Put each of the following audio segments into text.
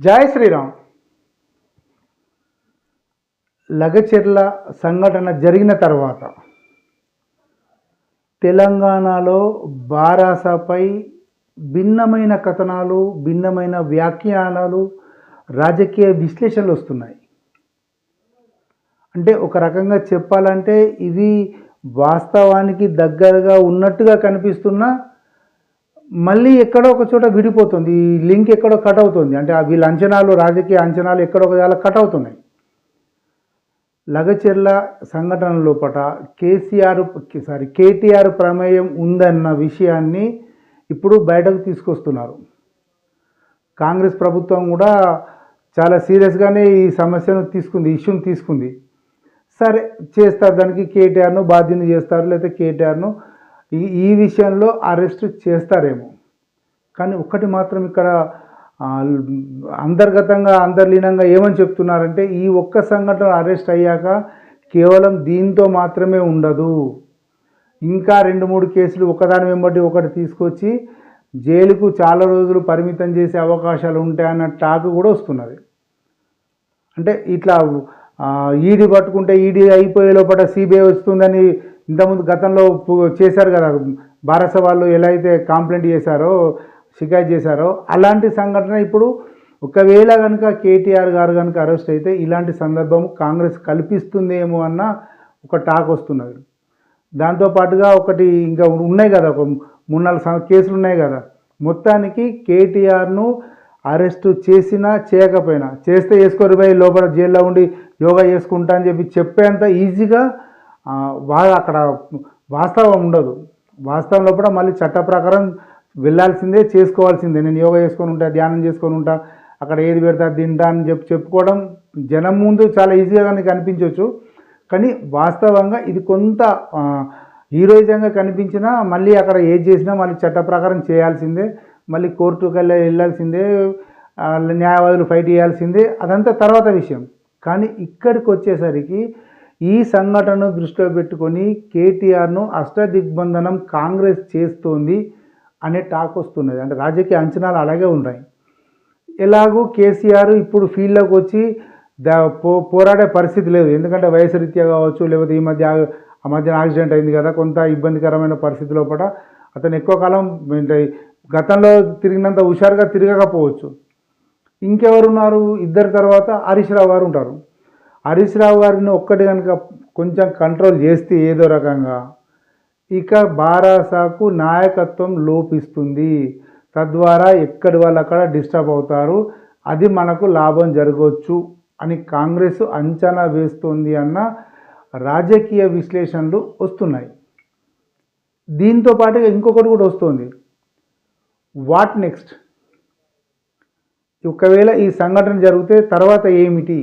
జై శ్రీరామ్. లగచెర్ల సంఘటన జరిగిన తర్వాత తెలంగాణలో బారాసపై భిన్నమైన కథనాలు భిన్నమైన వ్యాఖ్యానాలు రాజకీయ విశ్లేషణలు వస్తున్నాయి. అంటే ఒక రకంగా చెప్పాలంటే ఇవి వాస్తవానికి దగ్గరగా ఉన్నట్టుగా కనిపిస్తున్నా మళ్ళీ ఎక్కడో ఒక చోట విడిపోతుంది. ఈ లింక్ ఎక్కడో కట్ అవుతుంది. అంటే వీళ్ళ అంచనాలు రాజకీయ అంచనాలు ఎక్కడో ఒక చాలా కట్ అవుతున్నాయి. లగచెర్ల సంఘటన లోపల కేసీఆర్ సారీ కేటీఆర్ ప్రమేయం ఉందన్న విషయాన్ని ఇప్పుడు బయటకు తీసుకొస్తున్నారు. కాంగ్రెస్ ప్రభుత్వం కూడా చాలా సీరియస్గానే ఈ సమస్యను తీసుకుంది ఇష్యూని తీసుకుంది. సరే చేస్తారు. దానికి కేటీఆర్ను బాధ్యుని చేస్తారు లేకపోతే కేటీఆర్ను ఈ ఈ విషయంలో అరెస్ట్ చేస్తారేమో. కానీ ఒక్కటి మాత్రం ఇక్కడ అంతర్గతంగా అంతర్లీనంగా ఏమని చెప్తున్నారంటే ఈ ఒక్క సంఘటన అరెస్ట్ అయ్యాక కేవలం దీంతో మాత్రమే ఉండదు. ఇంకా రెండు మూడు కేసులు ఒకదాని వెంబడి ఒకటి తీసుకొచ్చి జైలుకు చాలా రోజులు పరిమితం చేసే అవకాశాలు ఉంటాయన్న టాక్ కూడా వస్తున్నది. అంటే ఇట్లా ఈడీ పట్టుకుంటే ఈడీ అయిపోయే లోపల సిబిఐ వస్తుందని ఇంతకుముందు గతంలో చేశారు కదా భారత వాళ్ళు ఎలా అయితే కంప్లైంట్ చేశారో షికాయత్ చేశారో అలాంటి సంఘటన ఇప్పుడు ఒకవేళ కనుక కేటీఆర్ గారు కనుక అరెస్ట్ అయితే ఇలాంటి సందర్భం కాంగ్రెస్ కల్పిస్తుందేమో అన్న ఒక టాక్ వస్తున్నది. దాంతోపాటుగా ఒకటి ఇంకా ఉన్నాయి కదా ఒక మూడు నాలుగు కేసులు ఉన్నాయి కదా. మొత్తానికి కేటీఆర్ను అరెస్టు చేసినా చేయకపోయినా చేస్తే వేసుకోరు పోయి లోపల జైల్లో ఉండి యోగా చేసుకుంటా అని చెప్పి చెప్పేంత ఈజీగా ఆ, వా అక్కడ వాస్తవం ఉండదు. వాస్తవంలో కూడా మళ్ళీ చట్ట ప్రకారం వెళ్ళాల్సిందే చేసుకోవాల్సిందే. నేను యోగా చేసుకొని ఉంటా ధ్యానం చేసుకొని ఉంటా అక్కడ ఏది పెడతా తింటా అని చెప్పి చెప్పుకోవడం జనం ముందు చాలా ఈజీగా కానీ కనిపించవచ్చు కానీ వాస్తవంగా ఇది కొంత హీరోయిజంగా కనిపించినా మళ్ళీ అక్కడ ఏది చేసినా మళ్ళీ చట్ట ప్రకారం చేయాల్సిందే. మళ్ళీ కోర్టుకు వెళ్ళి వెళ్ళాల్సిందే. న్యాయవాదులు ఫైట్ చేయాల్సిందే. అదంతా తర్వాత విషయం. కానీ ఇక్కడికి వచ్చేసరికి ఈ సంఘటనను దృష్టిలో పెట్టుకొని కేటీఆర్ను అష్టదిగ్బంధనం కాంగ్రెస్ చేస్తోంది అనే టాక్ వస్తున్నది. అంటే రాజకీయ అంచనాలు అలాగే ఉన్నాయి. ఎలాగూ కేసీఆర్ ఇప్పుడు ఫీల్డ్లోకి వచ్చి దా పో పోరాడే పరిస్థితి లేదు. ఎందుకంటే వయసు రీత్యా కావచ్చు లేకపోతే ఈ మధ్య ఆ- మధ్యన మధ్య యాక్సిడెంట్ అయింది కదా కొంత ఇబ్బందికరమైన పరిస్థితి లోపల అతను ఎక్కువ కాలం గతంలో తిరిగినంత హుషారుగా తిరగకపోవచ్చు. ఇంకెవరున్నారు? ఇద్దరు తర్వాత హరీష్ రావు గారు ఉంటారు. హరీష్ రావు గారిని ఒక్కటి కనుక కొంచెం కంట్రోల్ చేస్తే ఏదో రకంగా ఇక బారాసాకు నాయకత్వం లోపిస్తుంది. తద్వారా ఎక్కడి వాళ్ళు అక్కడ డిస్టర్బ్ అవుతారు. అది మనకు లాభం జరగవచ్చు అని కాంగ్రెస్ అంచనా వేస్తుంది అన్న రాజకీయ విశ్లేషణలు వస్తున్నాయి. దీంతో పాటుగా ఇంకొకటి కూడా వస్తుంది. What next? ఒకవేళ ఈ సంఘటన జరిగితే తర్వాత ఏమిటి?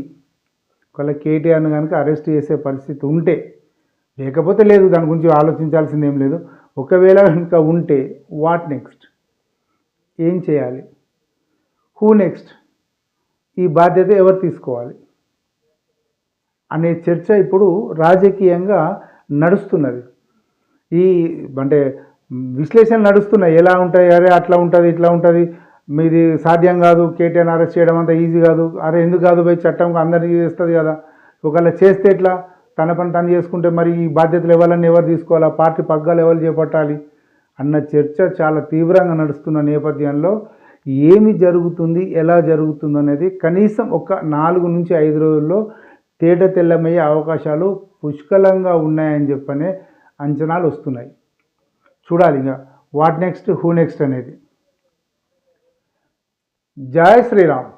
ఒకవేళ కేటీఆర్ని కనుక అరెస్ట్ చేసే పరిస్థితి ఉంటే లేకపోతే లేదు దాని గురించి ఆలోచించాల్సింది ఏం లేదు. ఒకవేళ కనుక ఉంటే వాట్ నెక్స్ట్ ఏం చేయాలి? హూ నెక్స్ట్ ఈ బాధ్యత ఎవరు తీసుకోవాలి? అనే చర్చ ఇప్పుడు రాజకీయంగా నడుస్తున్నది. ఈ అంటే విశ్లేషణ నడుస్తున్నాయి. ఎలా ఉంటాయి? అరే అట్లా ఉంటుంది ఇట్లా ఉంటుంది. మీది సాధ్యం కాదు కేటీఆర్ అరెస్ట్ చేయడం అంత ఈజీ కాదు. అరే ఎందుకు కాదు పోయి చట్టం అందరికీ చేస్తుంది కదా. ఒకవేళ చేస్తే ఎట్లా? తన పని తను చేసుకుంటే మరి ఈ బాధ్యతలు ఎవరన్నా ఎవరు తీసుకోవాలా? పార్టీ పగ్గాలు ఎవరు చేపట్టాలి? అన్న చర్చ చాలా తీవ్రంగా నడుస్తున్న నేపథ్యంలో ఏమి జరుగుతుంది ఎలా జరుగుతుంది అనేది కనీసం ఒక నాలుగు నుంచి ఐదు రోజుల్లో తేట తెల్లమయ్యే అవకాశాలు పుష్కలంగా ఉన్నాయని చెప్పనే అంచనాలు వస్తున్నాయి. చూడాలి ఇంకా. What next? హూ నెక్స్ట్ అనేది. జై శ్రీరామ్